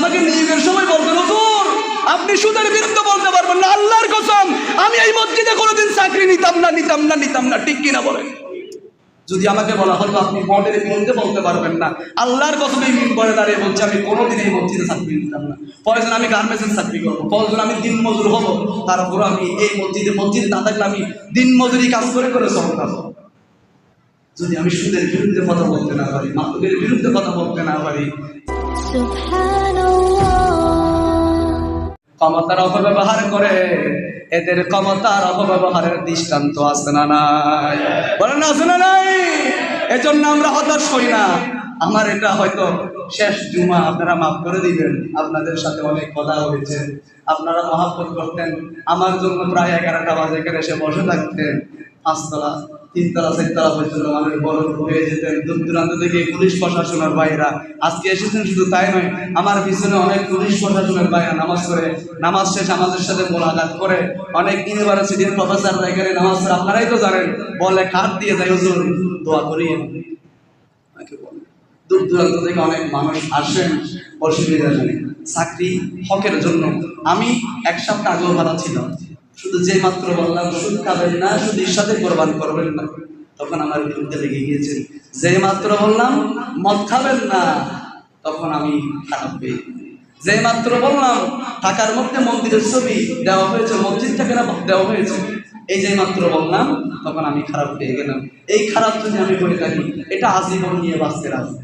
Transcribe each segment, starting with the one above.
আমাকে নিয়োগের সময় বলতেন হুজুর, আপনি সুদের বিরুদ্ধে বলতে পারবেন না, আল্লাহর কসম, আমি এই মসজিদে কোনোদিন চাকরি নিতাম না নিতাম না নিতাম না। ঠিক কিনা বলেন? যদি আমাকে বলা হতো আপনি মদের বিরুদ্ধে বলতে পারবেন না, আল্লাহর কসম এই মিম্বরে দাঁড়িয়ে বলছে, আমি কোনোদিন এই মসজিদে চাকরি নিতাম না। পয়জন আমি গার্মেন্টসের চাকরি করব। পয়জন আমি দিন মজুর হব। তারপর আমি এই মসজিদে মসজিদে না থাকলে আমি দিন মজুরি কাজ করে করে চলতাম যদি আমি সুদের বিরুদ্ধে কথা বলতে না পারি মাতকের বিরুদ্ধে কথা বলতে না পারি. ক্ষমতার অপব্যবহার করে এদের ক্ষমতার অপব্যবহারের দৃষ্টান্ত আছে না নাই? বলেন আসে না নাই? এজন্য আমরা হতাশ হই না। আমার এটা হয়তো শেষ জুমা, আপনারা মাফ করে দিবেন। আপনাদের সাথে অনেক কথা হয়েছে। আপনারা মহাব্বত করতেন। আমার জন্য প্রায় এগারোটা বাজে, এখানে এসে বসে থাকতেন। পাঁচতলা, তিনতলা, চারতলা পর্যন্ত মানুষ বড় হয়ে যেতেন। দূর দূরান্ত থেকে পুলিশ প্রশাসনের বাইরা আজকে এসেছেন শুধু তাই নয়, আমার পিছনে অনেক পুলিশ প্রশাসনের বাইরা নামাজ করে নামাজ শেষ আমাদের সাথে মোলাকাত করে। অনেক ইউনিভার্সিটির প্রফেসররা এখানে নামাজ আপনারাই তো জানেন, বলে কাঠ দিয়ে যায় হুজুর দোয়া করিয়ে। দূর দূরান্ত থেকে অনেক মানুষ আসেন অসুবিধা নেই। চাকরি, হকের জন্য। আমি এক সপ্তাহ আগেও ভালো ছিল শুধু যে মাত্র বললাম, সুদ খাবেন না শুধু সাথে কোরবান করবেন না। তখন আমার বিরুদ্ধে লেগে গিয়েছেন যে মাত্র বললাম, মদ খাবেন না। তখন আমি খারাপ পেয়ে যে মাত্র বললাম টাকার মধ্যে মন্দিরের ছবি দেওয়া হয়েছে, মসজিদ থেকে না দেওয়া হয়েছে? এই যে মাত্র বললাম, তখন আমি খারাপ পেয়ে গেলাম। এই খারাপ যদি আমি করে থাকি, এটা আজীবন নিয়ে বাঁচতে রাখব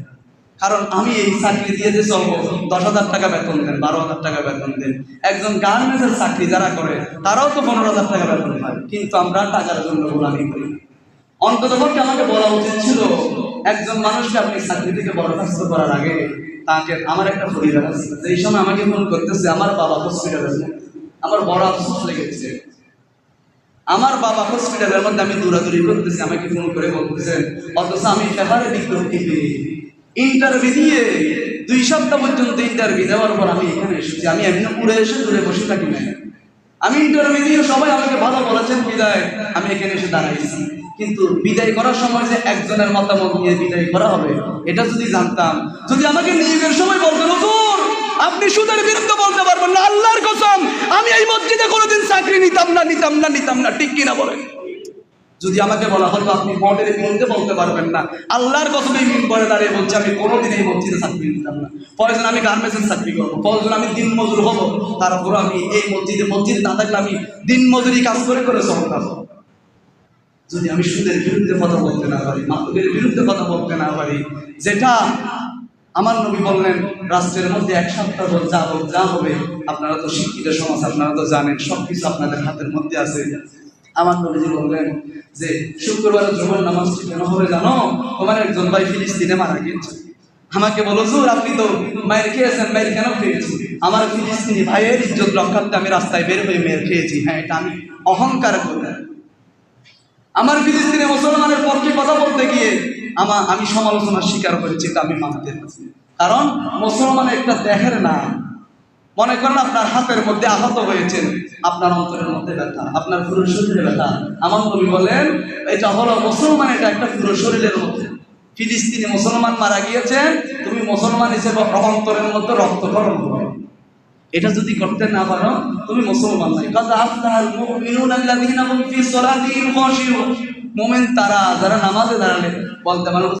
কারণ আমি এই চাকরি দিয়ে যে চলবো, দশ হাজার টাকা বেতন দেন, বারো হাজার টাকা বেতন দেন। একজন গার্মেন্টসের চাকরি যারা করে, তারাও তো পনেরো হাজার টাকা বেতন পায়। কিন্তু আমরা টাকার জন্য গোলামি করি। অন্তত আমাকে বলা উচিত ছিল, একজন মানুষকে আপনি চাকরি থেকে বরখাস্ত করার আগে তাকে, আমার একটা পরিবার আছে এই সময় আমাকে ফোন করতেছে, আমার বাবা হসপিটালে আমার বড় আফসোস লেগেছে। আমার বাবা হসপিটালের মধ্যে আমি দৌড়াদৌড়ি করতেছি, আমাকে ফোন করে বলতেছেন অথচ আমি ফেভারে বিজ্ঞপ্তি পেয়ে ইন্টারভিউ দিয়ে দুই সপ্তাহ পর্যন্ত ইন্টারভিউ দেওয়ার পর আমি এখানে এসেছি। আমি এমনি উড়ে এসে দূরে বসে থাকি না আমি ইন্টারভিউ দিয়ে সবাই আমাকে ভালো বলেছেন, বিদায়, আমি এখানে এসে দাঁড়াইছি। কিন্তু বিদায় করার সময় যে একজনের মতামত নিয়ে বিদায় করা হবে, এটা যদি জানতাম, যদি আমাকে নিয়োগের সময় বলতেন হুজুর, আপনি সুদের বিরুদ্ধে বলতে পারবেন না, আল্লাহর কসম, আমি এই মসজিদে কোনোদিন চাকরি নিতাম না নিতাম না নিতাম না। ঠিক কিনা বলেন? যদি আমাকে বলা হতো আপনি মদের বিরুদ্ধে বলতে পারবেন না। আল্লাহর কসম এই মিম্বরে দাঁড়িয়ে বলছে, আমি কোনোদিন এই মসজিদে চাকরি নিতাম না। পয়জন আমি গার্মেন্টসের চাকরি করব। পয়জন আমি দিন মজুর হব। তারপর আমি এই মসজিদে, মসজিদ না থাকলে আমি দিন মজুরি কাজ করে করে চলতাম যদি আমি সুদের বিরুদ্ধে কথা বলতে না পারি মাতকের বিরুদ্ধে কথা বলতে না পারি, যেটা আমার নবী বললেন, রাষ্ট্রের মধ্যে এক সপ্তাহ যা হোক, যা হবে, আপনারা তো শিক্ষিত সমাজ, আপনারা তো জানেন সব কিছু আপনাদের হাতের মধ্যে আছে। আমার নবীজি বললেন যে, শুক্রবার জুমার নামাজটি কেন হবে জানো? তোমার একজন ভাই ফিলিস্তিনে মারা গিয়েছে। আমাকে বলো জোর আপনি তো মায়ের খেয়েছেন, মায়ের কেন খেয়েছি আমার ফিলিস্তিনি ভাইয়ের ইজ্জত রক্ষার্থে আমি রাস্তায় বের হয়ে মেয়ের খেয়েছি। হ্যাঁ এটা আমি অহংকার করি। আমার ফিলিস্তিনে মুসলমানের পক্ষে কথা বলতে গিয়ে আমার আমি সমালোচনার শিকার হয়েছি এটা আমি মানতে কারণ মুসলমান একটা দেহের নাম। মনে করেন আপনার হাতের মধ্যে আহত হয়েছেন। আপনার অন্তরের মধ্যে ব্যথা, আপনার পুরো শরীরে ব্যথা। আমার নবী বলেন, এটা হলো মুসলমান, এটা একটা পুরো শরীরের মধ্যে। ফিলিস্তিনে মুসলমান মারা গিয়েছেন তুমি মুসলমান হিসেবে অন্তরের মধ্যে রক্তকরণ করবে এটা যদি করতে না পারো, তুমি মুসলমান নাই কাদ আফলাহাল মুমিনুনা আল্লাযীনা হুম ফি তারা, যারা নামাজে দাঁড়ালে, বলতে পারো